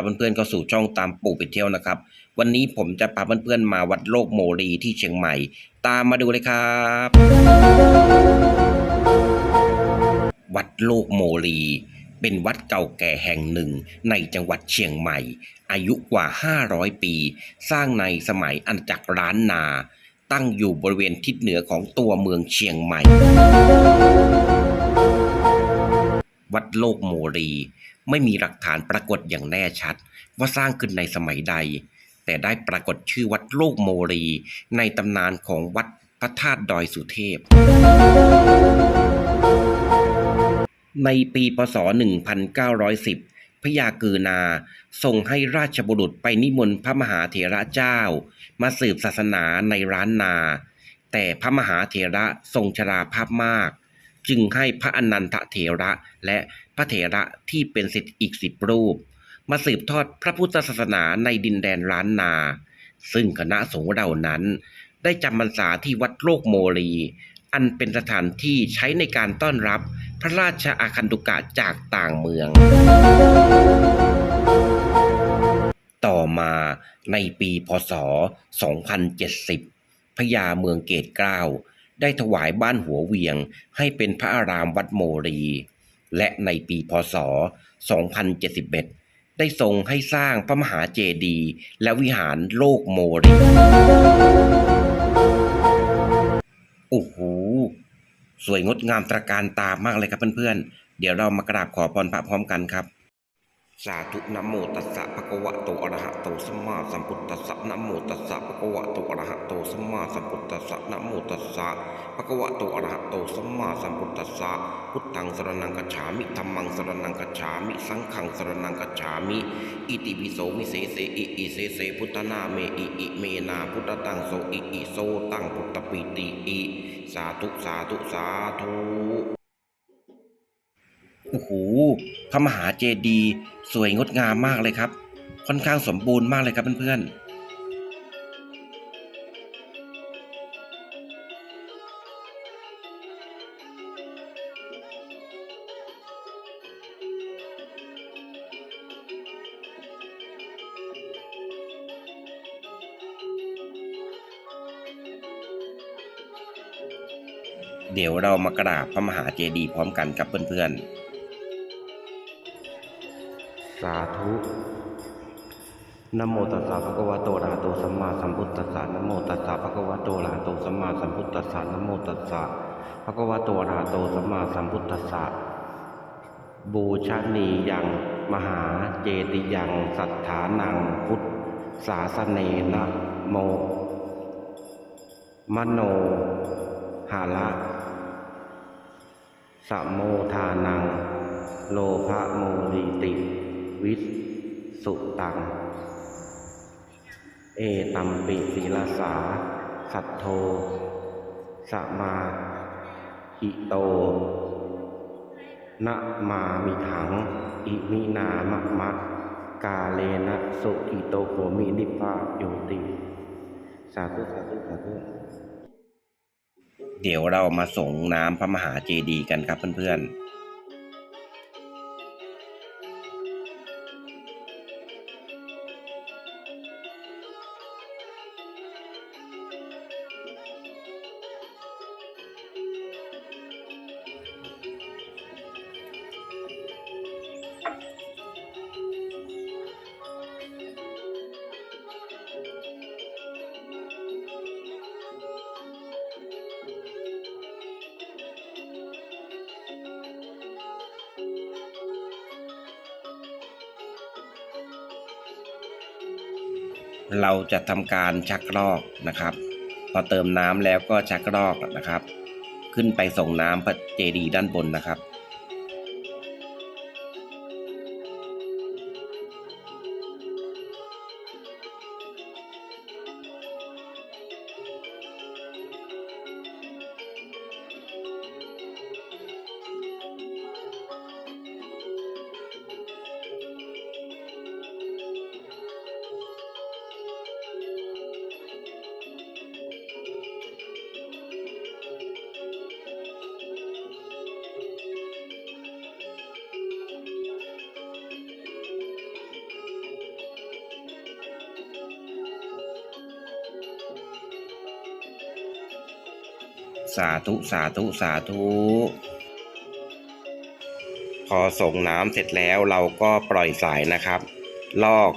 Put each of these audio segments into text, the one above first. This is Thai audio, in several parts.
รับเพื่อนๆเข้าสู่ช่องตามปู่ไปเที่ยวนะครับ วันนี้ผมจะพาเพื่อนๆมาวัดโลกโมรีที่เชียงใหม่ ตามมาดูเลยครับ วัดโลกโมรี เป็นวัดเก่าแก่แห่งหนึ่งในจังหวัดเชียงใหม่ อายุกว่า 500 ปี สร้างในสมัยอาณาจักรล้านนา ตั้งอยู่บริเวณทิศเหนือของตัวเมืองเชียงใหม่ วัดโลกโมรี ไม่มีหลักฐานปรากฏอย่างแน่ชัด ว่าสร้างขึ้นในสมัยใด แต่ได้ปรากฏชื่อวัดโลกโมรี ในตำนานของวัดพระธาตุดอยสุเทพ ในปีพศ 1910 พระยากือนาทรงให้ราชบุรุษไปนิมนต์พระมหาเถระเจ้า มาสืบศาสนาในร้านนา แต่พระมหาเถระทรงชราภาพมาก จึงให้พระอนันทเถระและพระเถระที่เป็นศิษย์อีกสิบรูป มาสืบทอดพระพุทธศาสนาในดินแดนล้านนา ซึ่งคณะสงฆ์เหล่านั้น ได้จำพรรษาที่วัดโลกโมรี อันเป็นสถานที่ใช้ในการต้อนรับพระราชอาคันตุกะจากต่างเมือง ต่อมาในปีพศ 2070พญาเมืองเกตเกล้า ได้ถวายบ้านหัวเวียงให้เป็นพระอารามวัดโมรี และในปีพศ 2071 ได้ทรงให้สร้างพระมหาเจดีย์และวิหารโลกโมรี โอ้โห สวยงดงามตระการตามากเลยครับเพื่อนๆ เดี๋ยวเรามากราบขอพรพระพร้อมกันครับ สาธุนะโมตัสสะภะคะวะโตอะระหะโตสัมมาสัมพุทธัสสะนะโมตัสสะภะคะวะโตอะระหะโตสัมมาสัมพุทธัสสะนะโมตัสสะภะคะวะโตอะระหะโตสัมมาสัมพุทธัสสะพุทธังสรณังกัจฉามิธัมมังสรณังกัจฉามิ สังฆังสรณังกัจฉามิ อิติปิโสวิเศษเอิอิเสเสพุทธนาเมอิอิเมนาพุทธตังโสอิอิโสตังพุทธปิติอิสาธุสาธุสาธุ โอ้โหพระมหาเจดีย์สวยงดงามมากเลยครับ ค่อนข้างสมบูรณ์มากเลยครับเพื่อนๆเดี๋ยวเรามากราบพระมหาเจดีย์พร้อมกันครับเพื่อนๆ สาธุนะโมตัสสะภะคะวะโตอะระหะโตสัมมาสัมพุทธัสสะนะโมตัสสะภะคะวะโตอะระหะโตสัมมาสัมพุทธัสสะนะโมตัสสะภะคะวะโตอะระหะโตสัมมาสัมพุทธัสสะบูชานียัง มหาเจติยังสัทธานังพุทธศาสเนนะโม มโนหาระสะโมทานัง โลภะโมลิติ วิสุตัง เอตัมปิศีลาสา สัทโทสมาหิโตนะมามิถัง อิมินามะมะกาเลนะสุอิโตโขมินิพพาโยติ สาธุสาธุสาธุเดี๋ยวเรามาส่งน้ำพระมหาเจดีย์กันครับเพื่อนๆ เราจะทำการชักลอกนะครับ พอเติมน้ำแล้วก็ชักลอกนะครับ ขึ้นไปส่งน้ำพระเจดีย์ด้านบนนะครับ สาธุสาธุสาธุพอส่งน้ำเสร็จแล้วเราก็ปล่อยสายนะครับ ลอก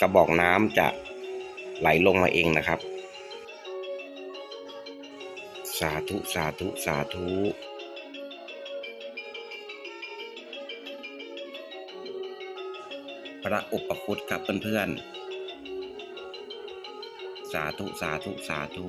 กระบอกน้ำจะไหลลงมาเองนะครับ สาธุสาธุสาธุพระอุปคุตครับเพื่อนๆ สาธุสาธุสาธุ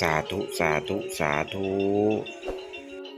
สาธุ สาธุ สาธุ